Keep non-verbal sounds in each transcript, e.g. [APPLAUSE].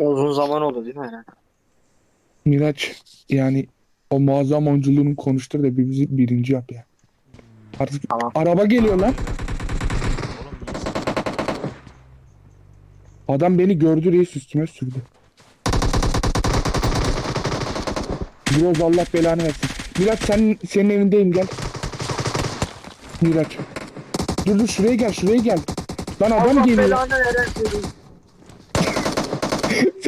Uzun zaman oldu değil mi herhalde? Miraç yani o muazzam oyunculuğunu konuştur da bir bizi birinci yap ya. Artık Tamam. araba geliyor lan. Oğlum? Adam beni gördü reis üstüme sürdü. Biraz Allah belanı versin. Miraç sen senin evindeyim gel. Miraç. Dur dur şuraya gel şuraya gel. Lan adam Allah geliyor. belanı versin.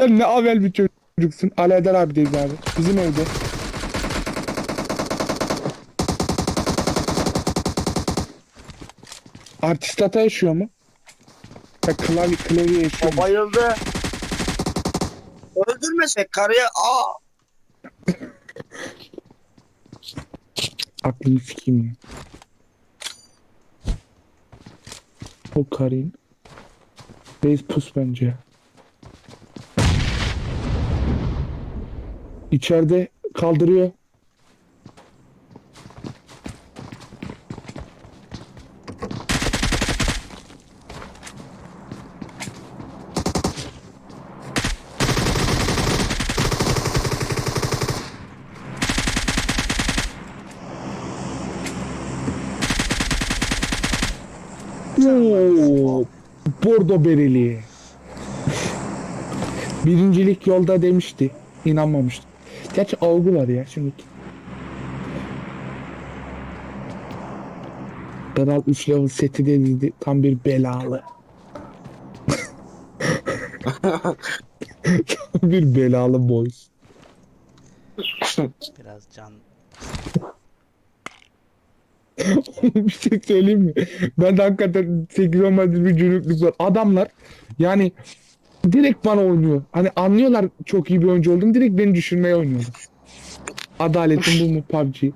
Sen ne avel bir çocuksun. Alaeddin abideyiz abi. Bizim evde. Artist hata yaşıyor mu? Ya klavye, klavye yaşıyor O mu? bayıldı. Öldürmesek karıya aa Aklını sikeyim ya. O Karin. Reis pus bence. İçeride kaldırıyor. Oo, Bordo bereli. Birincilik yolda demişti. İnanmamıştım. Gerçi algı var ya şimdi. Kral 3 level seti dedi tam bir belalı. Tam [LAUGHS] bir belalı boys. [LAUGHS] Biraz can [LAUGHS] bir şey söyleyeyim mi? Ben de hakikaten 8 olmadı bir cürüklük var. Adamlar yani direkt bana oynuyor. Hani anlıyorlar çok iyi bir oyuncu olduğumu direkt beni düşürmeye oynuyorlar. Adaletin bu mu PUBG? [LAUGHS]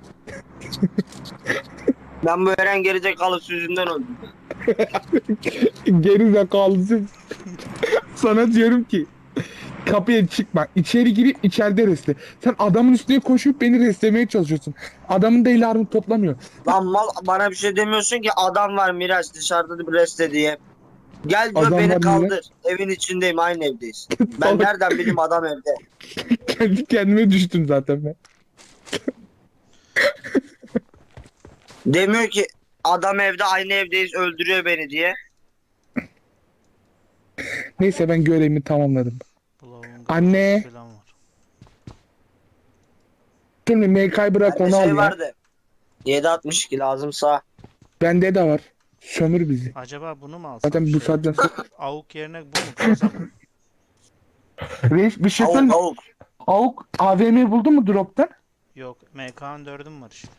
ben bu Eren gelecek kalıp yüzünden öldüm. [LAUGHS] Geri zekalısın. Sana diyorum ki kapıya çıkma. İçeri girip içeride resle. Sen adamın üstüne koşup beni reslemeye çalışıyorsun. Adamın da ilarını toplamıyor. Lan mal bana bir şey demiyorsun ki adam var Miraç dışarıda bir reste diye. Gel diyor Adam beni var kaldır. Evin içindeyim aynı evdeyiz. Ben Salak. nereden bileyim adam evde. [LAUGHS] Kendi kendime düştüm zaten ben. Demiyor ki adam evde aynı evdeyiz öldürüyor beni diye. Neyse ben görevimi tamamladım. Anne. falan var. Şimdi MK'yı bırak Bende onu al şey ya. vardı. 762 lazımsa. Bende de var. Sömür bizi. Acaba bunu mu alsam? Zaten bu Şey, saatten sonra... Avuk yerine bu mu koysam? Reis bir şey söyleyeyim Avuk avuk. Avuk AVM buldun mu drop'tan? Yok MK'ın dördüm var işte.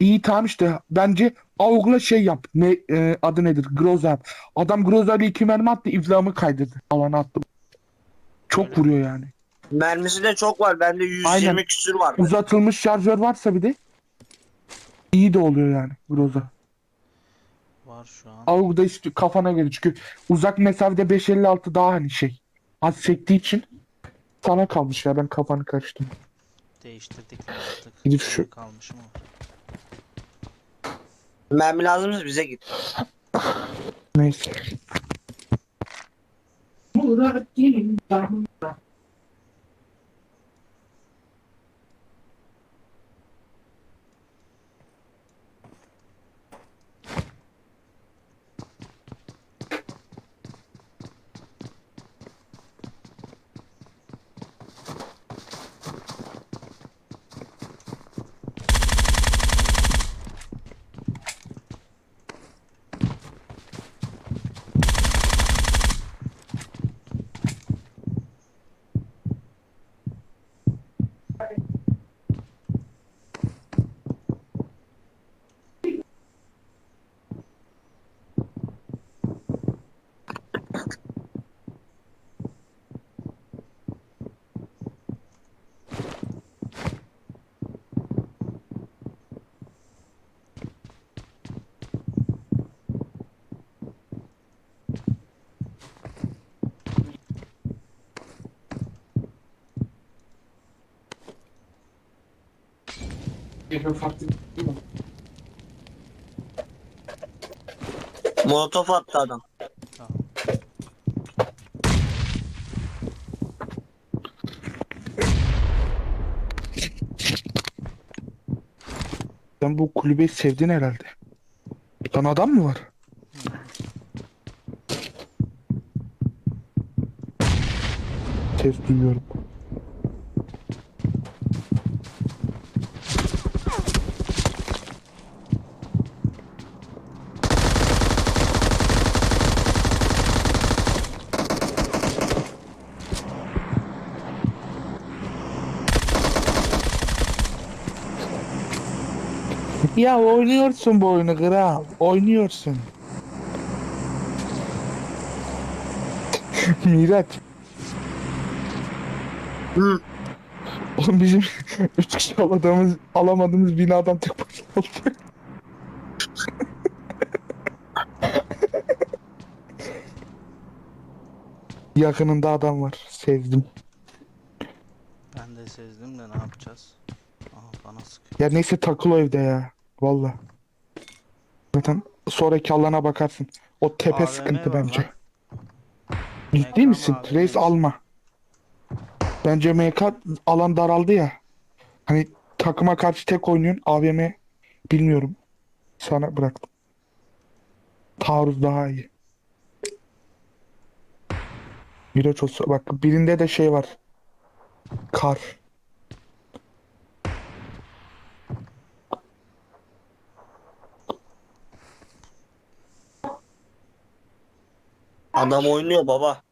İyi tamam işte. Bence Avuk'la şey yap. Ne e, adı nedir? Groza yap. Adam Groza ile iki mermi attı. iflahımı kaydırdı. Alana attı. Çok Öyle. vuruyor yani. Mermisi de çok var. Bende 120 Aynen. küsür var. Uzatılmış şarjör varsa bir de iyi de oluyor yani Groza. Var şu an. Avuk da işte kafana göre çünkü uzak mesafede 556 daha hani şey. Az sektiği için sana kalmış ya ben kafanı karıştım. Değiştirdik artık. Gidip şu- kalmış mı? Mermi lazımsa bize git. Neyse. Yakın farklı değil? Molotof attı adam. Sen bu kulübeyi sevdin herhalde. Lan adam mı var? Ses duyuyorum. Ya oynuyorsun bu oyunu kral. Oynuyorsun. [LAUGHS] Miraç. Hı. Oğlum bizim [LAUGHS] üç kişi alamadığımız, alamadığımız binadan tek başına oldu. [LAUGHS] Yakınında adam var. Sezdim. Ben de sezdim de ne yapacağız? Aha bana sıkıyor. Ya neyse takıl o evde ya. Valla. Zaten sonraki alana bakarsın. O tepe AVM sıkıntı var bence. lan. Ciddi MK misin? Var. alma. Bence MK alan daraldı ya. Hani takıma karşı tek oynuyorsun. AVM bilmiyorum. Sana bıraktım. Taarruz daha iyi. Miraç olsa bak birinde de şey var. Kar. Adam oynuyor baba.